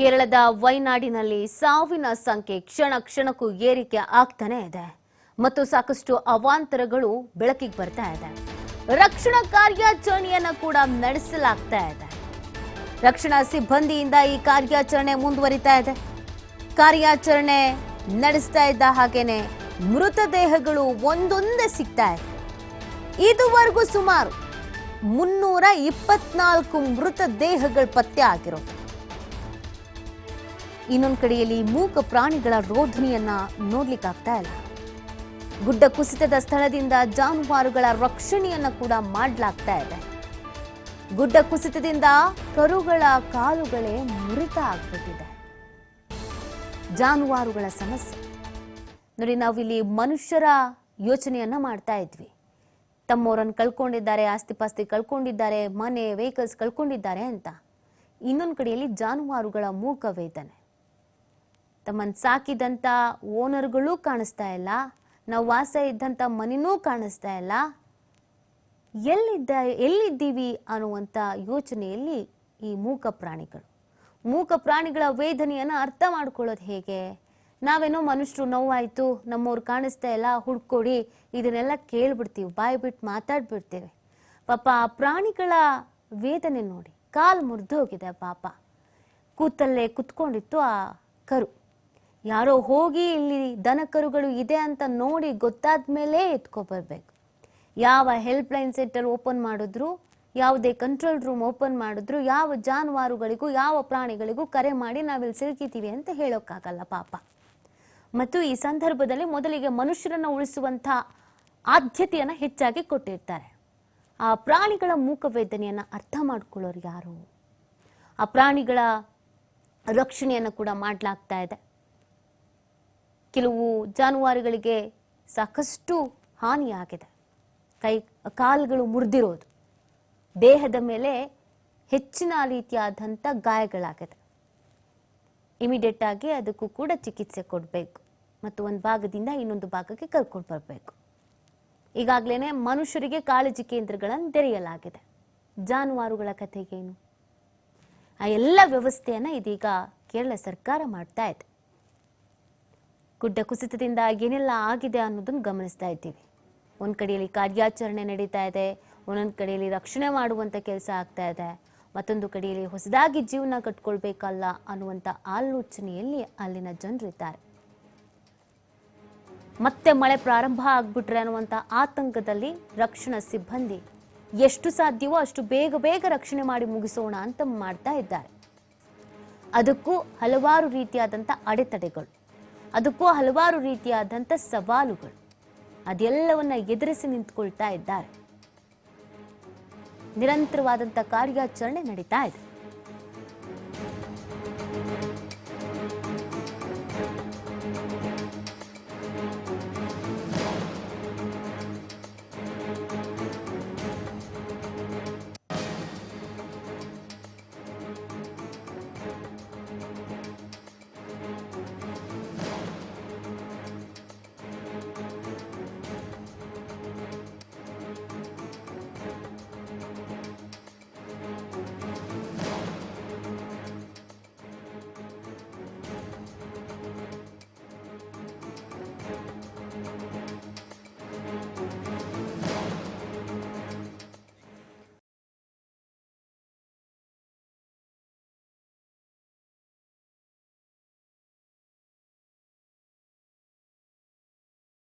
ಕೇರಳದ ವೈನಾಡಿನಲ್ಲಿ ಸಾವಿನ ಸಂಖ್ಯೆ ಕ್ಷಣ ಕ್ಷಣಕ್ಕೂ ಏರಿಕೆ ಆಗ್ತಾನೆ ಇದೆ. ಮತ್ತು ಸಾಕಷ್ಟು ಅವಾಂತರಗಳು ಬೆಳಕಿಗೆ ಬರ್ತಾ ಇದೆ. ರಕ್ಷಣಾ ಕಾರ್ಯಾಚರಣೆಯನ್ನ ಕೂಡ ನಡೆಸಲಾಗ್ತಾ ಇದೆ. ರಕ್ಷಣಾ ಸಿಬ್ಬಂದಿಯಿಂದ ಈ ಕಾರ್ಯಾಚರಣೆ ಮುಂದುವರಿತಾ ಇದೆ. ಕಾರ್ಯಾಚರಣೆ ನಡೆಸ್ತಾ ಇದ್ದ ಹಾಗೇನೆ ಮೃತದೇಹಗಳು ಒಂದೊಂದೇ ಸಿಗ್ತಾ ಇದೆ. ಇದುವರೆಗೂ ಸುಮಾರು ಮುನ್ನೂರ ಇಪ್ಪತ್ನಾಲ್ಕು ಮೃತದೇಹಗಳು ಪತ್ತೆ ಆಗಿರೋದು. ಇನ್ನೊಂದು ಕಡೆಯಲ್ಲಿ ಮೂಕ ಪ್ರಾಣಿಗಳ ರೋಧನೆಯನ್ನ ನೋಡ್ಲಿಕ್ಕಾಗ್ತಾ ಇಲ್ಲ. ಗುಡ್ಡ ಕುಸಿತದ ಸ್ಥಳದಿಂದ ಜಾನುವಾರುಗಳ ರಕ್ಷಣೆಯನ್ನ ಕೂಡ ಮಾಡಲಾಗ್ತಾ ಇದೆ. ಗುಡ್ಡ ಕುಸಿತದಿಂದ ಕರುಗಳ ಕಾಲುಗಳೇ ಮುರಿತ ಆಗ್ಬಿಟ್ಟಿದೆ. ಜಾನುವಾರುಗಳ ಸಮಸ್ಯೆ. ನೋಡಿ, ನಾವಿಲ್ಲಿ ಮನುಷ್ಯರ ಯೋಚನೆಯನ್ನ ಮಾಡ್ತಾ ಇದ್ವಿ. ತಮ್ಮವರನ್ನು ಕಳ್ಕೊಂಡಿದ್ದಾರೆ ಆಸ್ತಿ ಪಾಸ್ತಿ ಕಳ್ಕೊಂಡಿದ್ದಾರೆ, ಮನೆ ವೆಹಿಕಲ್ಸ್ ಕಳ್ಕೊಂಡಿದ್ದಾರೆ ಅಂತ. ಇನ್ನೊಂದು ಕಡೆಯಲ್ಲಿ ಜಾನುವಾರುಗಳ ಮೂಕ ವೇದನೆ. ತಮ್ಮನ್ನು ಸಾಕಿದಂಥ ಓನರ್ಗಳೂ ಕಾಣಿಸ್ತಾ ಇಲ್ಲ. ನಾವು ವಾಸ ಇದ್ದಂಥ ಮನೆನೂ ಕಾಣಿಸ್ತಾ ಇಲ್ಲ. ಎಲ್ಲಿದ್ದ, ಎಲ್ಲಿದ್ದೀವಿ ಅನ್ನುವಂಥ ಯೋಚನೆಯಲ್ಲಿ ಈ ಮೂಕ ಪ್ರಾಣಿಗಳು. ಮೂಕ ಪ್ರಾಣಿಗಳ ವೇದನೆಯನ್ನು ಅರ್ಥ ಮಾಡ್ಕೊಳ್ಳೋದು ಹೇಗೆ? ನಾವೇನೋ ಮನುಷ್ಯರು ನೋವಾಯಿತು, ನಮ್ಮವ್ರು ಕಾಣಿಸ್ತಾ ಇಲ್ಲ, ಹುಡ್ಕೊಡಿ, ಇದನ್ನೆಲ್ಲ ಕೇಳಿಬಿಡ್ತೀವಿ ಬಾಯಿ ಬಿಟ್ಟು ಮಾತಾಡ್ಬಿಡ್ತೇವೆ. ಪಾಪ ಆ ಪ್ರಾಣಿಗಳ ವೇದನೆ ನೋಡಿ, ಕಾಲು ಮುರಿದು ಹೋಗಿದೆ ಪಾಪ. ಕೂತಲ್ಲೇ ಕುತ್ಕೊಂಡಿತ್ತು ಆ ಕರು. ಯಾರೋ ಹೋಗಿ ಇಲ್ಲಿ ದನ ಕರುಗಳು ಇದೆ ಅಂತ ನೋಡಿ ಗೊತ್ತಾದ ಮೇಲೆ ಎತ್ಕೊಬರ್ಬೇಕು. ಯಾವ ಹೆಲ್ಪ್ ಲೈನ್ ಸೆಂಟರ್ ಓಪನ್ ಮಾಡಿದ್ರು, ಯಾವುದೇ ಕಂಟ್ರೋಲ್ ರೂಮ್ ಓಪನ್ ಮಾಡಿದ್ರು, ಯಾವ ಜಾನುವಾರುಗಳಿಗೂ, ಯಾವ ಪ್ರಾಣಿಗಳಿಗೂ ಕರೆ ಮಾಡಿ ನಾವಿಲ್ಲಿ ಸಿಲುಕಿತೀವಿ ಅಂತ ಹೇಳೋಕ್ಕಾಗಲ್ಲ ಪಾಪ. ಮತ್ತು ಈ ಸಂದರ್ಭದಲ್ಲಿ ಮೊದಲಿಗೆ ಮನುಷ್ಯರನ್ನು ಉಳಿಸುವಂಥ ಆದ್ಯತೆಯನ್ನು ಹೆಚ್ಚಾಗಿ ಕೊಟ್ಟಿರ್ತಾರೆ. ಆ ಪ್ರಾಣಿಗಳ ಮೂಕ ವೇದನೆಯನ್ನು ಅರ್ಥ ಮಾಡ್ಕೊಳ್ಳೋರು ಯಾರು? ಆ ಪ್ರಾಣಿಗಳ ರಕ್ಷಣೆಯನ್ನು ಕೂಡ ಮಾಡಲಾಗ್ತಾ ಇದೆ. ಕೆಲವು ಜಾನುವಾರುಗಳಿಗೆ ಸಾಕಷ್ಟು ಹಾನಿಯಾಗಿದೆ. ಕೈ, ಕಾಲುಗಳು ಮುರಿದಿರೋದು. ದೇಹದ ಮೇಲೆ ಹೆಚ್ಚಿನ ರೀತಿಯಾದಂಥ ಗಾಯಗಳಾಗಿದೆ. ಇಮಿಡಿಯೇಟ್ ಆಗಿ ಅದಕ್ಕೂ ಕೂಡ ಚಿಕಿತ್ಸೆ ಕೊಡಬೇಕು. ಮತ್ತು ಒಂದು ಭಾಗದಿಂದ ಇನ್ನೊಂದು ಭಾಗಕ್ಕೆ ಕರ್ಕೊಂಡು ಬರಬೇಕು. ಈಗಾಗಲೇ ಮನುಷ್ಯರಿಗೆ ಕಾಳಜಿ ಕೇಂದ್ರಗಳನ್ನು ತೆರೆಯಲಾಗಿದೆ. ಜಾನುವಾರುಗಳ ಕಥೆಗೇನು? ಆ ಎಲ್ಲ ವ್ಯವಸ್ಥೆಯನ್ನು ಇದೀಗ ಕೇರಳ ಸರ್ಕಾರ ಮಾಡ್ತಾ ಇದೆ. ಗುಡ್ಡ ಕುಸಿತದಿಂದ ಏನೆಲ್ಲ ಆಗಿದೆ ಅನ್ನೋದನ್ನು ಗಮನಿಸ್ತಾ ಇದ್ದೀವಿ. ಒಂದು ಕಡೆಯಲ್ಲಿ ಕಾರ್ಯಾಚರಣೆ ನಡೀತಾ ಇದೆ, ಒಂದೊಂದು ಕಡೆಯಲ್ಲಿ ರಕ್ಷಣೆ ಮಾಡುವಂಥ ಕೆಲಸ ಆಗ್ತಾ ಇದೆ, ಮತ್ತೊಂದು ಕಡೆಯಲ್ಲಿ ಹೊಸದಾಗಿ ಜೀವನ ಕಟ್ಕೊಳ್ಬೇಕಲ್ಲ ಅನ್ನುವಂಥ ಆಲೋಚನೆಯಲ್ಲಿ ಅಲ್ಲಿನ ಜನರಿದ್ದಾರೆ ಮತ್ತೆ ಮಳೆ ಪ್ರಾರಂಭ ಆಗ್ಬಿಟ್ರೆ ಅನ್ನುವಂಥ ಆತಂಕದಲ್ಲಿ ರಕ್ಷಣಾ ಸಿಬ್ಬಂದಿ ಎಷ್ಟು ಸಾಧ್ಯವೋ ಅಷ್ಟು ಬೇಗ ಬೇಗ ರಕ್ಷಣೆ ಮಾಡಿ ಮುಗಿಸೋಣ ಅಂತ ಮಾಡ್ತಾ ಇದ್ದಾರೆ. ಅದಕ್ಕೂ ಹಲವಾರು ರೀತಿಯಾದಂಥ ಅಡೆತಡೆಗಳು. ಅದಕ್ಕೂ ಹಲವಾರು ರೀತಿಯಾದಂಥ ಸವಾಲುಗಳು. ಅದೆಲ್ಲವನ್ನ ಎದುರಿಸಿ ನಿಂತ್ಕೊಳ್ತಾ ಇದ್ದಾರೆ. ನಿರಂತರವಾದಂಥ ಕಾರ್ಯಾಚರಣೆ ನಡೀತಾ ಇದೆ.